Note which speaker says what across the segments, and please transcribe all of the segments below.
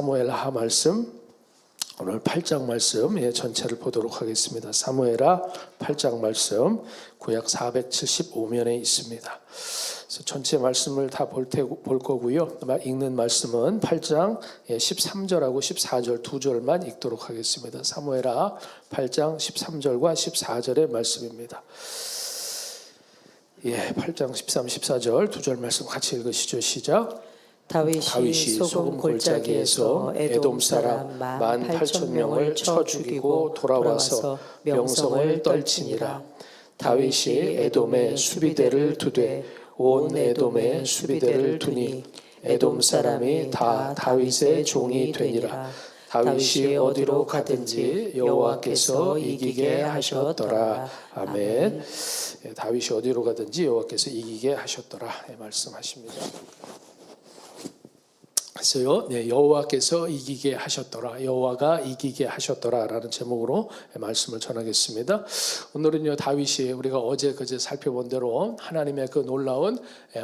Speaker 1: 사무엘하 말씀 오늘 8장 말씀 예, 전체를 보도록 하겠습니다. 사무엘하 8장 말씀 구약 475면에 있습니다. 그래서 전체 말씀을 다볼볼 거고요. 읽는 말씀은 8장 예, 13절하고 14절 두 절만 읽도록 하겠습니다. 사무엘하 8장 13절과 14절의 말씀입니다. 예, 8장 13, 14절 두 절 말씀 같이 읽으시죠. 시작.
Speaker 2: 다윗이,
Speaker 1: 다윗이
Speaker 2: 소금 골짜기에서 에돔 사람 만 팔천 명을 쳐 죽이고 돌아와서 명성을 떨치니라.
Speaker 1: 다윗이 에돔에 수비대를 두되 온 에돔에 수비대를 두니 에돔 사람이 다 다윗의 종이 되니라. 다윗이 어디로 가든지 여호와께서 이기게 하셨더라. 아멘. 예, 다윗이 어디로 가든지 여호와께서 이기게 하셨더라. 예, 말씀하십니다. 그래서요, 네, 여호와께서 이기게 하셨더라, 여호와가 이기게 하셨더라라는 제목으로 말씀을 전하겠습니다. 오늘은요 다윗이 우리가 어제 그제 살펴본 대로 하나님의 그 놀라운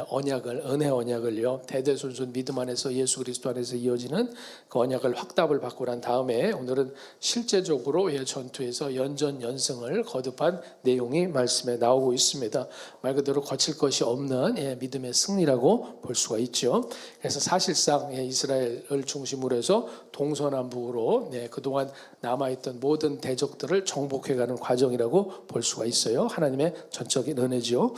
Speaker 1: 언약을 은혜 언약을요 대대손손 믿음 안에서 예수 그리스도 안에서 이어지는 그 언약을 확답을 받고 난 다음에 오늘은 실제적으로 예, 전투에서 연전 연승을 거듭한 내용이 말씀에 나오고 있습니다. 말 그대로 거칠 것이 없는 예, 믿음의 승리라고 볼 수가 있죠. 그래서 사실상 예, 이스라엘을 중심으로 해서 동서남북으로 네, 그동안 남아있던 모든 대적들을 정복해가는 과정이라고 볼 수가 있어요. 하나님의 전적인 은혜죠.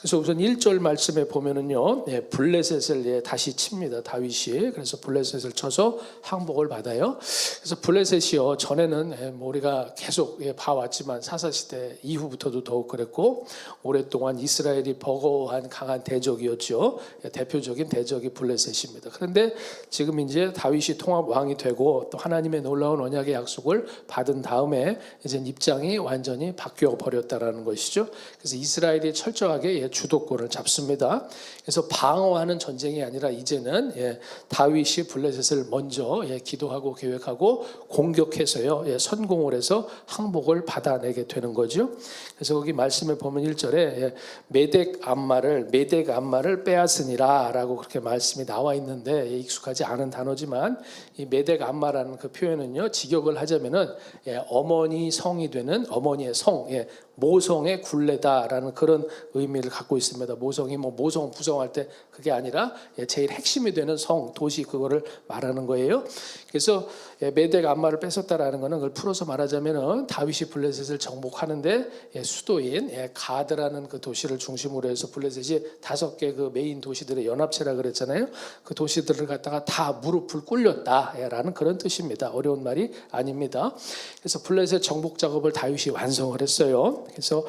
Speaker 1: 그래서 우선 1절 말씀에 보면은요, 네, 블레셋을 예, 다시 칩니다. 다윗이. 그래서 블레셋을 쳐서 항복을 받아요. 그래서 블레셋이요, 전에는 예, 뭐 우리가 계속 예, 봐왔지만 사사시대 이후부터도 더욱 그랬고, 오랫동안 이스라엘이 버거워한 강한 대적이었죠. 예, 대표적인 대적이 블레셋입니다. 그런데 지금 이제 다윗이 통합 왕이 되고 또 하나님의 놀라운 언약의 약속을 받은 다음에 이제 입장이 완전히 바뀌어 버렸다라는 것이죠. 그래서 이스라엘이 철저하게 예, 주도권을 잡습니다. 그래서 방어하는 전쟁이 아니라 이제는 예, 다윗이 블레셋을 먼저 예, 기도하고 계획하고 공격해서요 예, 선공을 해서 항복을 받아내게 되는 거죠. 그래서 거기 말씀에 보면 1절에 예, 메덱 암마를 메덱 암마를 빼앗으니라라고 그렇게 말씀이 나와 있는데 예, 익숙 하지 않은 단어지만 이 메덱 암마라는 그 표현은요 직역을 하자면은 예, 어머니 성이 되는 어머니의 성 예, 모성의 굴레다라는 그런 의미를 갖고 있습니다. 모성이 뭐 모성 부성할 때 그게 아니라 예, 제일 핵심이 되는 성 도시 그거를 말하는 거예요. 그래서 예, 메덱 암마를 뺏었다라는 거는 그걸 풀어서 말하자면은 다윗이 블레셋을 정복하는데 예, 수도인 예, 가드라는 그 도시를 중심으로 해서 블레셋이 다섯 개 그 메인 도시들의 연합체라 그랬잖아요. 그 도시들을 갖다가 다 무릎을 꿇렸다라는 그런 뜻입니다. 어려운 말이 아닙니다. 그래서 블레셋 정복 작업을 다윗이 완성을 했어요. 그래서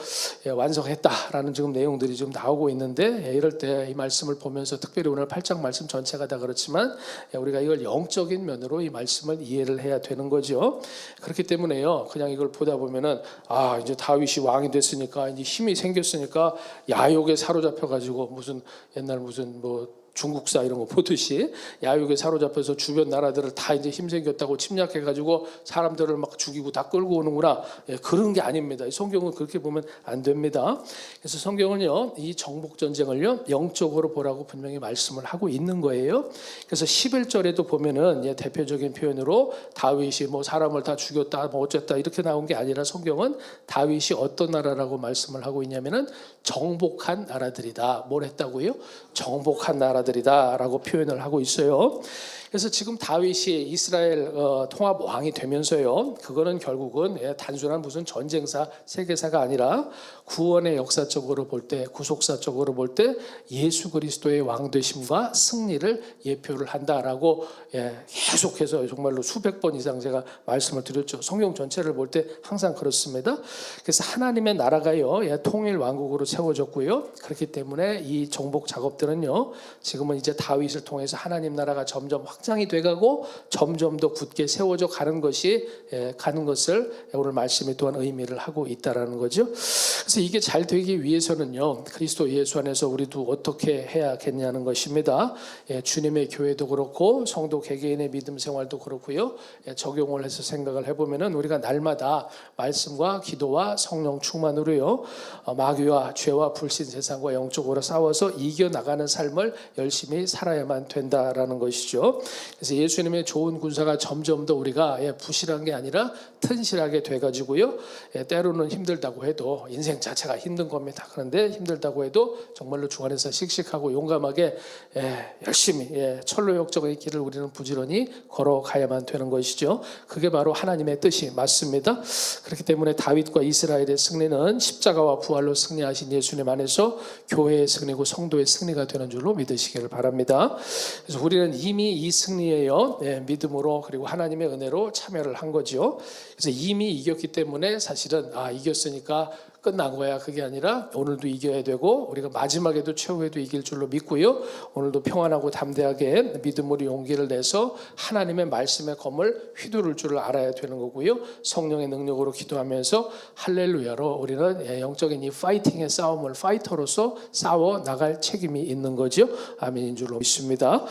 Speaker 1: 예, 완성했다라는 지금 내용들이 좀 나오고 있는데 예, 이럴 때 이 말씀을 보면서 특별히 오늘 8장 말씀 전체가 다 그렇지만 예, 우리가 이걸 영적인 면으로 이 말씀을 이해를 해야 되는 거죠. 그렇기 때문에요. 그냥 이걸 보다 보면은 아 이제 다윗이 왕이 됐으니까 이제 힘이 생겼으니까 야욕에 사로잡혀 가지고 무슨 옛날 무슨 뭐 중국사 이런 거 보듯이 야욕에 사로잡혀서 주변 나라들을 다 이제 힘생겼다고 침략해 가지고 사람들을 막 죽이고 다 끌고 오는구나 예, 그런 게 아닙니다. 이 성경은 그렇게 보면 안 됩니다. 그래서 성경은요 이 정복 전쟁을요 영적으로 보라고 분명히 말씀을 하고 있는 거예요. 그래서 11절에도 보면은 예, 대표적인 표현으로 다윗이 뭐 사람을 다 죽였다 뭐 어쨌다 이렇게 나온 게 아니라 성경은 다윗이 어떤 나라라고 말씀을 하고 있냐면은 정복한 나라들이다. 뭘 했다고요? 정복한 나라들이다라고 표현을 하고 있어요. 그래서 지금 다윗이 이스라엘 어, 통합 왕이 되면서요. 그거는 결국은 예, 단순한 무슨 전쟁사 세계사가 아니라 구원의 역사적으로 볼 때, 구속사적으로 볼 때 예수 그리스도의 왕 되심과 승리를 예표를 한다라고 예, 계속해서 정말로 수백 번 이상 제가 말씀을 드렸죠. 성경 전체를 볼 때 항상 그렇습니다. 그래서 하나님의 나라가요 예, 통일 왕국으로 세워졌고요. 그렇기 때문에 이 정복 작업들은요 지금은 이제 다윗을 통해서 하나님 나라가 점점 확 장이 돼가고 점점 더 굳게 세워져 가는 것이 예, 가는 것을 오늘 말씀이 또한 의미를 하고 있다라는 거죠. 그래서 이게 잘 되기 위해서는요 그리스도 예수 안에서 우리도 어떻게 해야겠냐는 것입니다. 예, 주님의 교회도 그렇고 성도 개개인의 믿음 생활도 그렇고요 예, 적용을 해서 생각을 해보면은 우리가 날마다 말씀과 기도와 성령 충만으로요 어, 마귀와 죄와 불신 세상과 영적으로 싸워서 이겨 나가는 삶을 열심히 살아야만 된다라는 것이죠. 그래서 예수님의 좋은 군사가 점점 더 우리가 예, 부실한 게 아니라 튼실하게 돼가지고요. 예, 때로는 힘들다고 해도 인생 자체가 힘든 겁니다. 그런데 힘들다고 해도 정말로 주 안에서 씩씩하고 용감하게 예, 열심히 예, 철로 역적의 길을 우리는 부지런히 걸어가야만 되는 것이죠. 그게 바로 하나님의 뜻이 맞습니다. 그렇기 때문에 다윗과 이스라엘의 승리는 십자가와 부활로 승리하신 예수님 안에서 교회의 승리고 성도의 승리가 되는 줄로 믿으시기를 바랍니다. 그래서 우리는 이미 이 승리에요 예, 믿음으로 그리고 하나님의 은혜로 참여를 한 거죠. 그래서 이미 이겼기 때문에 사실은 아 이겼으니까 끝난 거야 그게 아니라 오늘도 이겨야 되고 우리가 마지막에도 최후에도 이길 줄로 믿고요. 오늘도 평안하고 담대하게 믿음으로 용기를 내서 하나님의 말씀의 검을 휘두를 줄을 알아야 되는 거고요. 성령의 능력으로 기도하면서 할렐루야로 우리는 예, 영적인 이 파이팅의 싸움을 파이터로서 싸워 나갈 책임이 있는 거죠. 아멘인 줄로 믿습니다.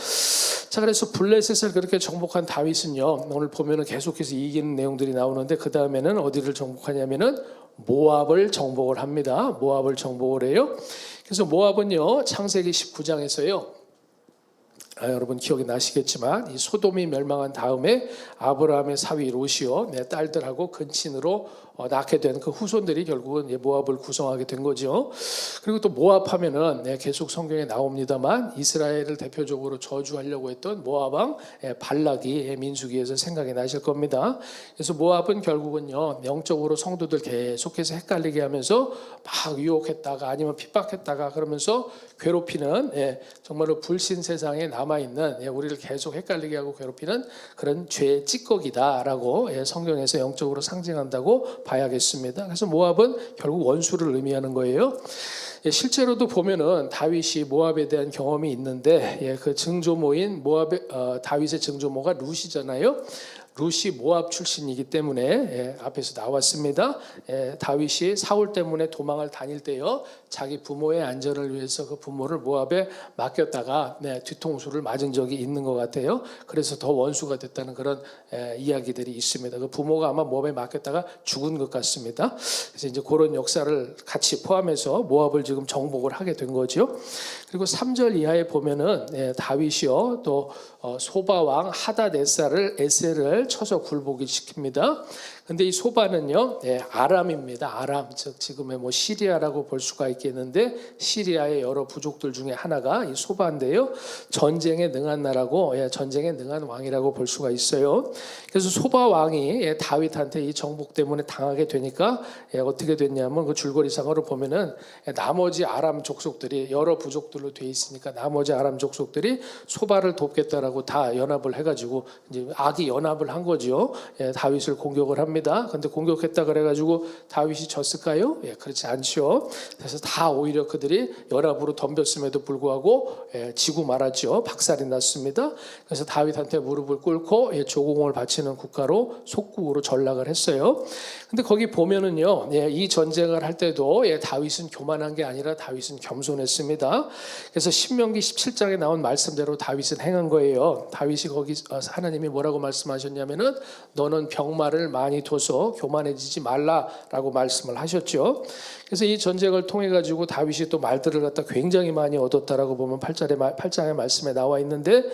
Speaker 1: 자 그래서 블레셋을 그렇게 정복한 다윗은요 오늘 보면은 계속해서 이기는 내용들이 나오는데 그 다음에는 어디를 정복하냐면은 모압을 정복을 합니다. 모압을 정복을 해요. 그래서 모압은요 창세기 19장에서요. 아, 여러분 기억이 나시겠지만 이 소돔이 멸망한 다음에 아브라함의 사위 롯이요 내 딸들하고 근친으로 어, 낳게 된 그 후손들이 결국은 예, 모압을 구성하게 된 거죠. 그리고 또 모압하면은 네, 계속 성경에 나옵니다만 이스라엘을 대표적으로 저주하려고 했던 모압 왕 예, 발락이 예, 민수기에서 생각이 나실 겁니다. 그래서 모압은 결국은요 영적으로 성도들 계속해서 헷갈리게 하면서 막 유혹했다가 아니면 핍박했다가 그러면서 괴롭히는 예, 정말로 불신 세상에 남아 있는 예, 우리를 계속 헷갈리게 하고 괴롭히는 그런 죄의 찌꺼기다라고 예, 성경에서 영적으로 상징한다고 봐야겠습니다. 그래서 모압은 결국 원수를 의미하는 거예요. 예, 실제로도 보면은 다윗이 모압에 대한 경험이 있는데 예, 그 증조모인 모압의 어, 다윗의 증조모가 룻이잖아요. 룻이 모압 출신이기 때문에 예, 앞에서 나왔습니다. 예, 다윗이 사울 때문에 도망을 다닐 때요, 자기 부모의 안전을 위해서 그 부모를 모압에 맡겼다가 네, 뒤통수를 맞은 적이 있는 것 같아요. 그래서 더 원수가 됐다는 그런 예, 이야기들이 있습니다. 그 부모가 아마 모압에 맡겼다가 죽은 것 같습니다. 그래서 이제 그런 역사를 같이 포함해서 모압을 지금 정복을 하게 된 거죠. 그리고 3절 이하에 보면은 예, 다윗이요 또 어, 소바 왕 하다네사를 에셀을 쳐서 굴복을 시킵니다. 근데 이 소바는요 예, 아람입니다. 아람 즉 지금의 뭐 시리아라고 볼 수가 있겠는데 시리아의 여러 부족들 중에 하나가 이 소바인데요 전쟁에 능한 나라고 예, 전쟁에 능한 왕이라고 볼 수가 있어요. 그래서 소바 왕이 예, 다윗한테 이 정복 때문에 당하게 되니까 예, 어떻게 됐냐면 그 줄거리상으로 보면은 예, 나머지 아람 족속들이 여러 부족들로 돼 있으니까 나머지 아람 족속들이 소바를 돕겠다라고 다 연합을 해가지고 이제 악이 연합을 한 거죠. 예, 다윗을 공격을 합니다. 근데 공격했다 그래가지고 다윗이 졌을까요? 예, 그렇지 않죠. 그래서 다 오히려 그들이 연합으로 덤볐음에도 불구하고 예, 지고 말았죠. 박살이 났습니다. 그래서 다윗한테 무릎을 꿇고 예, 조공을 바치는 국가로 속국으로 전락을 했어요. 근데 거기 보면은요, 예, 이 전쟁을 할 때도 예, 다윗은 교만한 게 아니라 다윗은 겸손했습니다. 그래서 신명기 17장에 나온 말씀대로 다윗은 행한 거예요. 다윗이 거기 어, 하나님이 뭐라고 말씀하셨냐면은 너는 병마를 많이 둬서 교만해지지 말라라고 말씀을 하셨죠. 그래서 이 전쟁을 통해 가지고 다윗이 또 말들을 갖다 굉장히 많이 얻었다라고 보면 8절에 8장의 말씀에 나와 있는데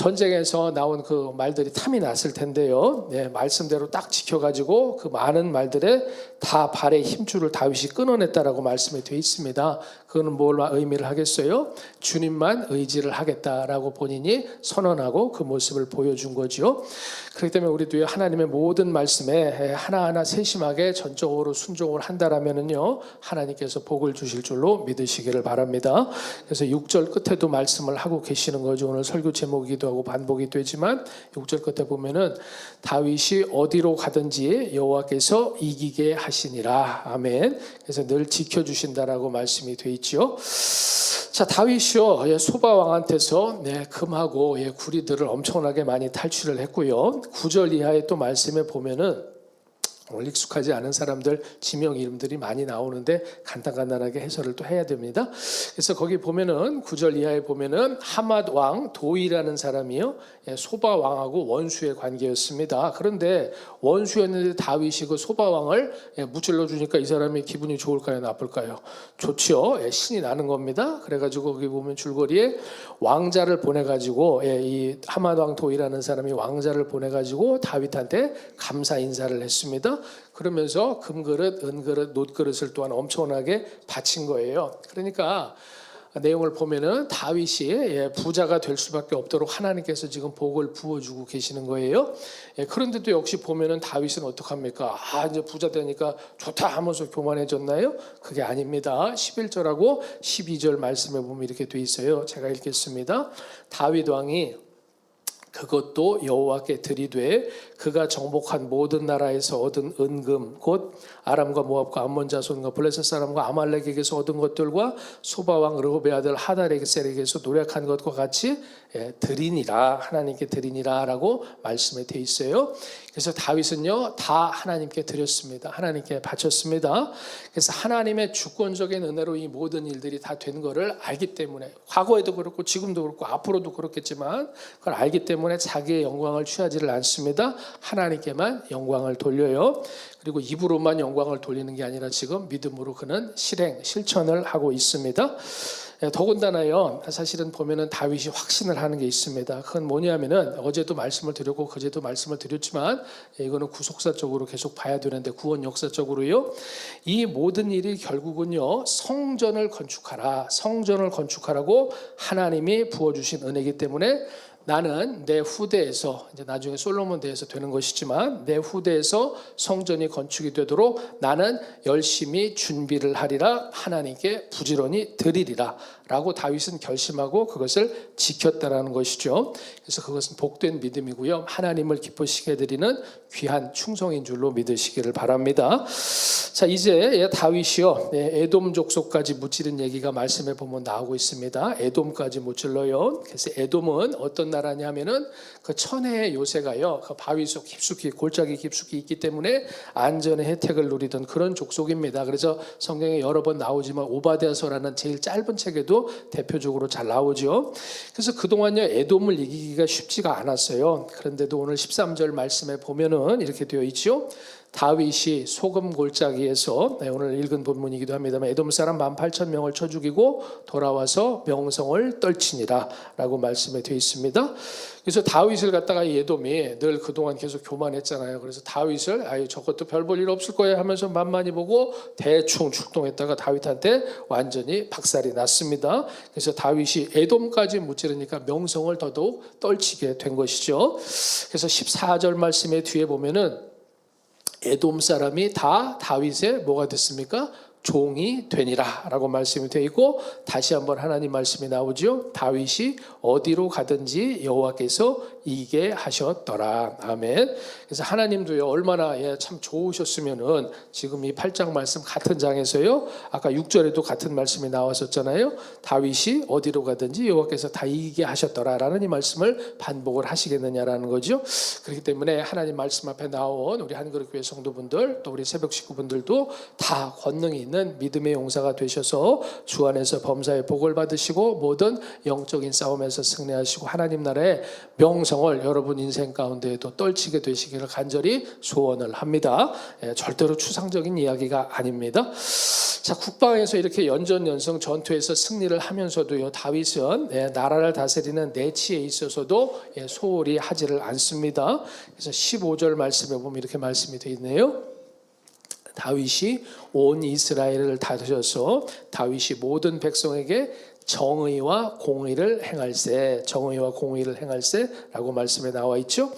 Speaker 1: 전쟁에서 나온 그 말들이 탐이 났을 텐데요. 네, 말씀대로 딱 지켜 가지고 그 많은 말들에 다 발의 힘줄을 다윗이 끊어냈다라고 말씀이 되어 있습니다. 그거는 뭘 의미를 하겠어요? 주님만 의지를 하겠다라고 본인이 선언하고 그 모습을 보여준 거죠. 그렇기 때문에 우리도 하나님의 모든 말씀에 하나하나 세심하게 전적으로 순종을 한다라면은요 하나님께서 복을 주실 줄로 믿으시기를 바랍니다. 그래서 6절 끝에도 말씀을 하고 계시는 거죠. 오늘 설교 제목이기도 하고 반복이 되지만 6절 끝에 보면은 다윗이 어디로 가든지 여호와께서 이기게 하시니라. 아멘. 그래서 늘 지켜 주신다라고 말씀이 돼 있죠. 자 다윗이요 예, 소바 왕한테서 네, 금하고 예, 구리들을 엄청나게 많이 탈취를 했고요. 9절 이하의 또 말씀에 보면은 오늘 익숙하지 않은 사람들 지명 이름들이 많이 나오는데 간단간단하게 해설을 또 해야 됩니다. 그래서 거기 보면은 구절 이하에 보면은 하맛 왕 도이라는 사람이요 예, 소바 왕하고 원수의 관계였습니다. 그런데 원수였는데 다윗이 그 소바 왕을 예, 무찔러 주니까 이 사람이 기분이 좋을까요, 나쁠까요? 좋지요. 예, 신이 나는 겁니다. 그래 가지고 거기 보면 줄거리에 왕자를 보내 가지고 예, 이 하맛 왕 도이라는 사람이 왕자를 보내 가지고 다윗한테 감사 인사를 했습니다. 그러면서 금그릇, 은그릇, 놋그릇을 또한 엄청나게 바친 거예요. 그러니까 내용을 보면은 다윗이 예, 부자가 될 수밖에 없도록 하나님께서 지금 복을 부어주고 계시는 거예요. 예, 그런데도 역시 보면은 다윗은 어떡합니까? 아 이제 부자 되니까 좋다 하면서 교만해졌나요? 그게 아닙니다. 11절하고 12절 말씀에 보면 이렇게 돼 있어요. 제가 읽겠습니다. 다윗 왕이 그것도 여호와께 드리되 그가 정복한 모든 나라에서 얻은 은금 곧 아람과 모압과 암몬 자손과 블레셋 사람과 아말렉에게서 얻은 것들과 소바 왕 르호베 아들 하다레셀에게서 노력한 것과 같이 예, 드리니라 하나님께 드리니라라고 말씀에 돼 있어요. 그래서 다윗은요 다 하나님께 드렸습니다. 하나님께 바쳤습니다. 그래서 하나님의 주권적인 은혜로 이 모든 일들이 다 된 거를 알기 때문에 과거에도 그렇고 지금도 그렇고 앞으로도 그렇겠지만 그걸 알기 때문에 자기의 영광을 취하지를 않습니다. 하나님께만 영광을 돌려요. 그리고 입으로만 영광을 돌리는 게 아니라 지금 믿음으로 그는 실행 실천을 하고 있습니다. 예, 더군다나요, 사실은 보면은 다윗이 확신을 하는 게 있습니다. 그건 뭐냐면은 어제도 말씀을 드렸고 그제도 말씀을 드렸지만 예, 이거는 구속사적으로 계속 봐야 되는데 구원 역사적으로요. 이 모든 일이 결국은요 성전을 건축하라, 성전을 건축하라고 하나님이 부어주신 은혜이기 때문에 나는 내 후대에서 이제 나중에 솔로몬 대에서 되는 것이지만 내 후대에서 성전이 건축이 되도록 나는 열심히 준비를 하리라. 하나님께 부지런히 드리리라 라고 다윗은 결심하고 그것을 지켰다라는 것이죠. 그래서 그것은 복된 믿음이고요. 하나님을 기쁘시게 드리는 귀한 충성인 줄로 믿으시기를 바랍니다. 자 이제 다윗이요 네, 에돔 족속까지 무찌른 얘기가 말씀에 보면 나오고 있습니다. 에돔까지 무찔러요. 그래서 에돔은 어떤 나라냐면은 그 천혜의 요새가요 그 바위 속 깊숙이 골짜기 깊숙이 있기 때문에 안전의 혜택을 누리던 그런 족속입니다. 그래서 성경에 여러 번 나오지만 오바데아서라는 제일 짧은 책에도 대표적으로 잘 나오죠. 그래서 그동안요 에돔을 이기기가 쉽지가 않았어요. 그런데도 오늘 13절 말씀에 보면은 이렇게 되어 있죠. 다윗이 소금 골짜기에서 네, 오늘 읽은 본문이기도 합니다만 에돔 사람 만 팔천 명을 쳐 죽이고 돌아와서 명성을 떨치니라라고 말씀에 되어 있습니다. 그래서 다윗을 갖다가 이 에돔이 늘 그동안 계속 교만했잖아요. 그래서 다윗을 아유 저것도 별 볼 일 없을 거야 하면서 만만히 보고 대충 출동했다가 다윗한테 완전히 박살이 났습니다. 그래서 다윗이 에돔까지 무찌르니까 명성을 더더욱 떨치게 된 것이죠. 그래서 14절 말씀의 뒤에 보면은 에돔 사람이 다 다윗의 뭐가 됐습니까? 종이 되니라라고 말씀이 되어 있고 다시 한번 하나님 말씀이 나오죠. 다윗이 어디로 가든지 여호와께서 이게 하셨더라. 아멘. 그래서 하나님도요 얼마나 예, 참 좋으셨으면은 지금 이 8장 말씀 같은 장에서요 아까 6절에도 같은 말씀이 나왔었잖아요. 다윗이 어디로 가든지 여호와께서 다 이기게 하셨더라라는 이 말씀을 반복을 하시겠느냐라는 거죠. 그렇기 때문에 하나님 말씀 앞에 나온 우리 한그릇교회 성도분들 또 우리 새벽 식구분들도 다 권능이 있는 믿음의 용사가 되셔서 주 안에서 범사의 복을 받으시고 모든 영적인 싸움에서 승리하시고 하나님 나라의 명성을 여러분 인생 가운데에도 떨치게 되시기를 간절히 소원을 합니다. 예, 절대로 추상적인 이야기가 아닙니다. 자 국방에서 이렇게 연전연성 전투에서 승리를 하면서도요 다윗은 예, 나라를 다스리는 내치에 있어서도 예, 소홀히 하지를 않습니다. 그래서 15절 말씀에 보면 이렇게 말씀이 되어 있네요. 다윗이 온 이스라엘을 다스려서 다윗이 모든 백성에게 정의와 공의를 행할세, 정의와 공의를 행할세라고 말씀에 나와 있죠.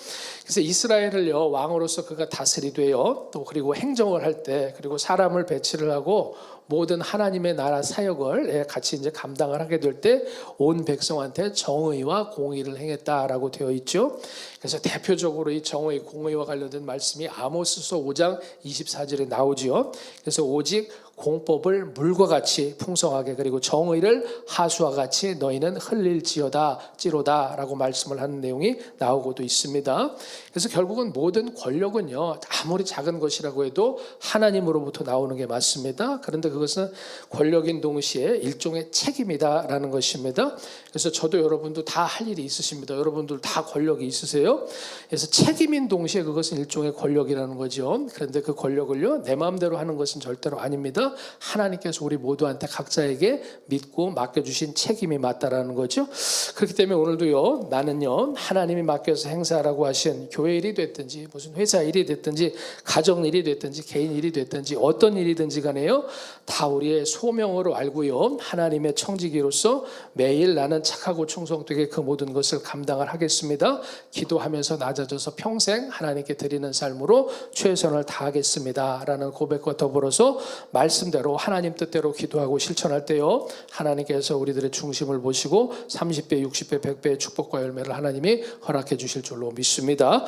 Speaker 1: 그래서 이스라엘을요 왕으로서 그가 다스리되요 또 그리고 행정을 할 때 그리고 사람을 배치를 하고 모든 하나님의 나라 사역을 예, 같이 이제 감당을 하게 될 때 온 백성한테 정의와 공의를 행했다라고 되어 있죠. 그래서 대표적으로 이 정의 공의와 관련된 말씀이 아모스서 5장 24절에 나오지요. 그래서 오직 공법을 물과 같이 풍성하게 그리고 정의를 하수와 같이 너희는 흘릴지어다 찌로다라고 말씀을 하는 내용이 나오고도 있습니다. 그래서 결국은 모든 권력은요 아무리 작은 것이라고 해도 하나님으로부터 나오는 게 맞습니다. 그런데 그것은 권력인 동시에 일종의 책임이다라는 것입니다. 그래서 저도 여러분도 다 할 일이 있으십니다. 여러분들 다 권력이 있으세요. 그래서 책임인 동시에 그것은 일종의 권력이라는 거죠. 그런데 그 권력을요 내 마음대로 하는 것은 절대로 아닙니다. 하나님께서 우리 모두한테 각자에게 믿고 맡겨주신 책임이 맞다라는 거죠. 그렇기 때문에 오늘도요 나는요 하나님이 맡겨서 행사하라고 하신 교회 일이 됐든지 무슨 회사 일이 됐든지 가정 일이 됐든지 개인 일이 됐든지 어떤 일이든지 간에요 다 우리의 소명으로 알고요 하나님의 청지기로서 매일 나는 착하고 충성되게 그 모든 것을 감당을 하겠습니다. 기도하면서 낮아져서 평생 하나님께 드리는 삶으로 최선을 다하겠습니다 라는 고백과 더불어서 말씀 대로 하나님 뜻대로 기도하고 실천할 때요 하나님께서 우리들의 중심을 보시고 30배, 60배, 100배의 축복과 열매를 하나님이 허락해 주실 줄로 믿습니다.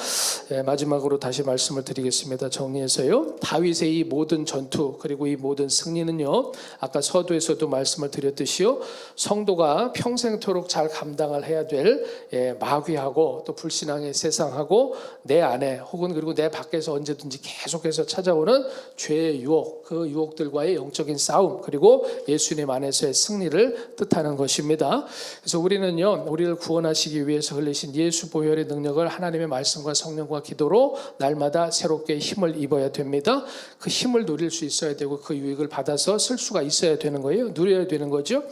Speaker 1: 예, 마지막으로 다시 말씀을 드리겠습니다. 정리해서요. 다윗의 이 모든 전투 그리고 이 모든 승리는요. 아까 서두에서도 말씀을 드렸듯이요. 성도가 평생토록 잘 감당을 해야 될 예, 마귀하고 또 불신앙의 세상하고 내 안에 혹은 그리고 내 밖에서 언제든지 계속해서 찾아오는 죄의 유혹 그 유혹들과 의 영적인 싸움 그리고 예수님 안에서의 승리를 뜻하는 것입니다. 그래서 우리는요 우리를 구원하시기 위해서 흘리신 예수 보혈의 능력을 하나님의 말씀과 성령과 기도로 날마다 새롭게 힘을 입어야 됩니다. 그 힘을 누릴 수 있어야 되고 그 유익을 받아서 쓸 수가 있어야 되는 거예요. 누려야 되는 거죠.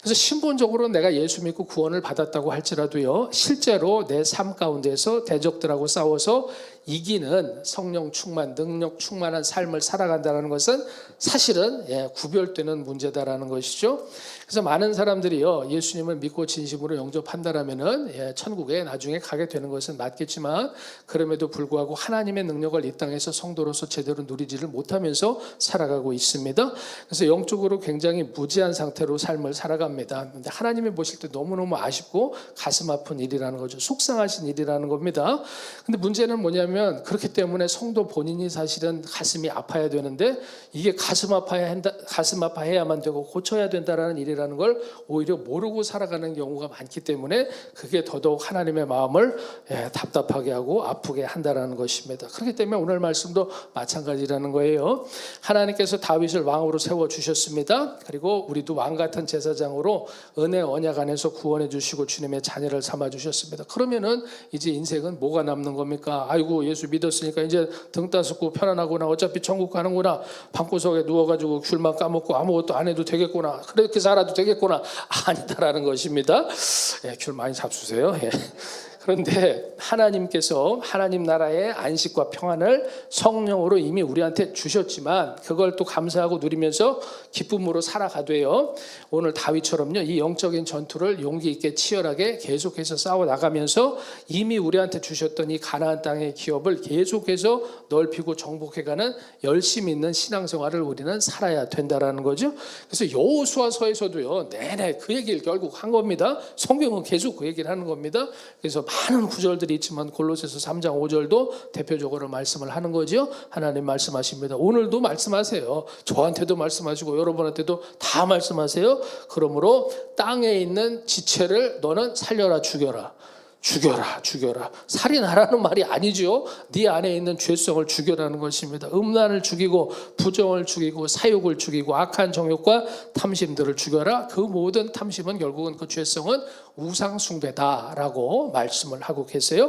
Speaker 1: 그래서 신분적으로 내가 예수 믿고 구원을 받았다고 할지라도요 실제로 내 삶 가운데서 대적들하고 싸워서 이기는 성령 충만, 능력 충만한 삶을 살아간다는 것은 사실은 예, 구별되는 문제다라는 것이죠. 그래서 많은 사람들이요 예수님을 믿고 진심으로 영접한다라면은 예, 천국에 나중에 가게 되는 것은 맞겠지만 그럼에도 불구하고 하나님의 능력을 이 땅에서 성도로서 제대로 누리지를 못하면서 살아가고 있습니다. 그래서 영적으로 굉장히 무지한 상태로 삶을 살아 갑니다. 근데 하나님이 보실 때 너무너무 아쉽고 가슴 아픈 일이라는 거죠. 속상하신 일이라는 겁니다. 근데 문제는 뭐냐면 그렇기 때문에 성도 본인이 사실은 가슴이 아파야 되는데 이게 가슴 아파야 한다, 가슴 아파해야만 되고 고쳐야 된다라는 일이라는 걸 오히려 모르고 살아가는 경우가 많기 때문에 그게 더더욱 하나님의 마음을 예, 답답하게 하고 아프게 한다라는 것입니다. 그렇기 때문에 오늘 말씀도 마찬가지라는 거예요. 하나님께서 다윗을 왕으로 세워 주셨습니다. 그리고 우리도 왕 같은 제사장으로 은혜 언약 안에서 구원해 주시고 주님의 자녀를 삼아 주셨습니다. 그러면은 이제 인생은 뭐가 남는 겁니까? 아이고 예수 믿었으니까 이제 등 따숩고 편안하구나. 어차피 천국 가는구나. 방구석에 누워가지고 귤만 까먹고 아무것도 안 해도 되겠구나. 그렇게 살아도 되겠구나. 아니다라는 것입니다. 예, 귤 많이 잡수세요. 예. 그런데 하나님께서 하나님 나라의 안식과 평안을 성령으로 이미 우리한테 주셨지만 그걸 또 감사하고 누리면서 기쁨으로 살아가되요. 오늘 다윗처럼요. 이 영적인 전투를 용기 있게 치열하게 계속해서 싸워 나가면서 이미 우리한테 주셨던 이 가나안 땅의 기업을 계속해서 넓히고 정복해 가는 열심 있는 신앙생활을 우리는 살아야 된다라는 거죠. 그래서 여호수아서에서도요. 내내 그 얘기를 결국 한 겁니다. 성경은 계속 그 얘기를 하는 겁니다. 그래서 많은 구절들이 있지만 골로새서 3장 5절도 대표적으로 말씀을 하는 거죠. 하나님 말씀하십니다. 오늘도 말씀하세요. 저한테도 말씀하시고 여러분한테도 다 말씀하세요. 그러므로 땅에 있는 지체를 너는 살려라 죽여라. 죽여라, 죽여라. 살인하라는 말이 아니죠. 네 안에 있는 죄성을 죽여라는 것입니다. 음란을 죽이고 부정을 죽이고 사욕을 죽이고 악한 정욕과 탐심들을 죽여라. 그 모든 탐심은 결국은 그 죄성은 우상 숭배다라고 말씀을 하고 계세요.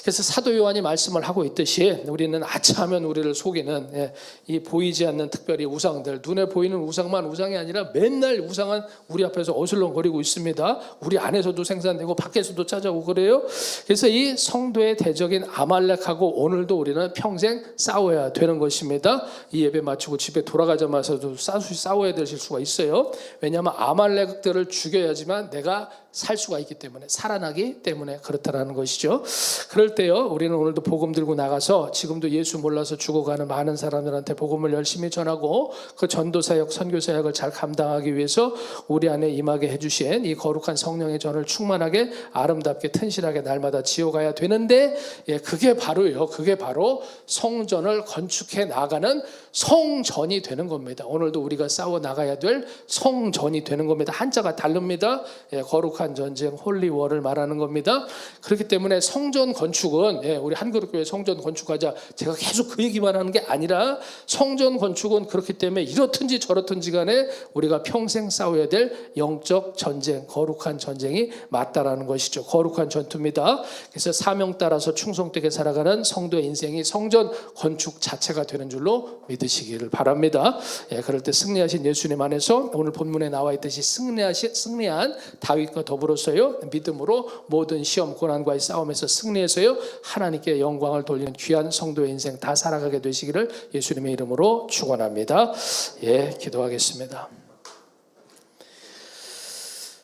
Speaker 1: 그래서 사도 요한이 말씀을 하고 있듯이 우리는 아차하면 우리를 속이는 예, 이 보이지 않는 특별히 우상들 눈에 보이는 우상만 우상이 아니라 맨날 우상은 우리 앞에서 어슬렁거리고 있습니다. 우리 안에서도 생산되고 밖에서도 찾아오고 그래요. 그래서 이 성도의 대적인 아말렉하고 오늘도 우리는 평생 싸워야 되는 것입니다. 이 예배 마치고 집에 돌아가자마자도 싸워야 되실 수가 있어요. 왜냐하면 아말렉들을 죽여야지만 내가 살 수가 있기 때문에 살아나기 때문에 그렇다라는 것이죠. 그럴 때요 우리는 오늘도 복음 들고 나가서 지금도 예수 몰라서 죽어가는 많은 사람들한테 복음을 열심히 전하고 그 전도 사역 선교 사역을 잘 감당하기 위해서 우리 안에 임하게 해주신 이 거룩한 성령의 전을 충만하게 아름답게 튼실하게 날마다 지어가야 되는데 예, 그게 바로요 그게 바로 성전을 건축해 나가는 성전이 되는 겁니다. 오늘도 우리가 싸워 나가야 될 성전이 되는 겁니다. 한자가 다릅니다. 예, 거룩 한 전쟁 홀리워를 말하는 겁니다. 그렇기 때문에 성전 건축은 예, 우리 한그룹교회 성전 건축하자 제가 계속 그 얘기만 하는 게 아니라 성전 건축은 그렇기 때문에 이렇든지 저렇든지 간에 우리가 평생 싸워야 될 영적 전쟁, 거룩한 전쟁이 맞다라는 것이죠. 거룩한 전투입니다. 그래서 사명 따라서 충성되게 살아가는 성도의 인생이 성전 건축 자체가 되는 줄로 믿으시기를 바랍니다. 예, 그럴 때 승리하신 예수님 안에서 오늘 본문에 나와 있듯이 승리하신 승리한 다윗과 더불어서요 믿음으로 모든 시험 고난과의 싸움에서 승리해서요 하나님께 영광을 돌리는 귀한 성도의 인생 다 살아가게 되시기를 예수님의 이름으로 축원합니다. 예, 기도하겠습니다.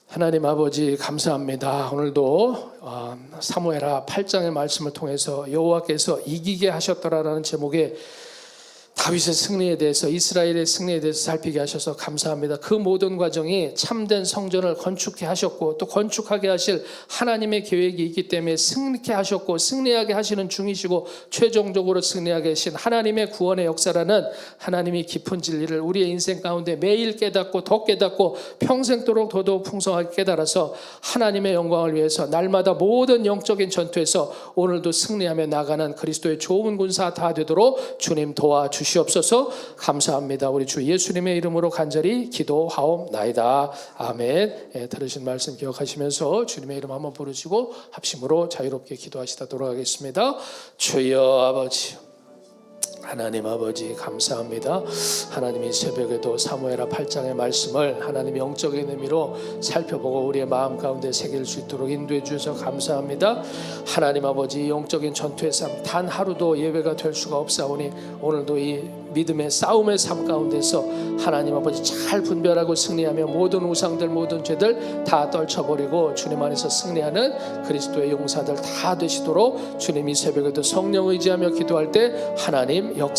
Speaker 1: 하나님 아버지 감사합니다. 오늘도 어, 사무엘하 8장의 말씀을 통해서 여호와께서 이기게 하셨더라라는 제목의 다윗의 승리에 대해서 이스라엘의 승리에 대해서 살피게 하셔서 감사합니다. 그 모든 과정이 참된 성전을 건축해 하셨고 또 건축하게 하실 하나님의 계획이 있기 때문에 승리케 하셨고 승리하게 하시는 중이시고 최종적으로 승리하게 하신 하나님의 구원의 역사라는 하나님이 깊은 진리를 우리의 인생 가운데 매일 깨닫고 더 깨닫고 평생도록 더더욱 풍성하게 깨달아서 하나님의 영광을 위해서 날마다 모든 영적인 전투에서 오늘도 승리하며 나가는 그리스도의 좋은 군사 다 되도록 주님 도와주시 옵소서. 감사합니다. 우리 주 예수님의 이름으로 간절히 기도하옵나이다. 아멘. 예, 들으신 말씀 기억하시면서 주님의 이름 한번 부르시고 합심으로 자유롭게 기도하시다 돌아가겠습니다. 주여 아버지. 하나님 아버지 감사합니다. 하나님이 새벽에도 사무엘하 8장의 말씀을 하나님의 영적인 의미로 살펴보고 우리의 마음 가운데 새길 수 있도록 인도해 주셔서 감사합니다. 하나님 아버지 영적인 전투의 삶 단 하루도 예외가 될 수가 없사오니 오늘도 이 믿음의 싸움의 삶 가운데서 하나님 아버지 잘 분별하고 승리하며 모든 우상들 모든 죄들 다 떨쳐버리고 주님 안에서 승리하는 그리스도의 용사들 다 되시도록 주님 이 새벽에도 성령 의지하며 기도할 때 하나님 역사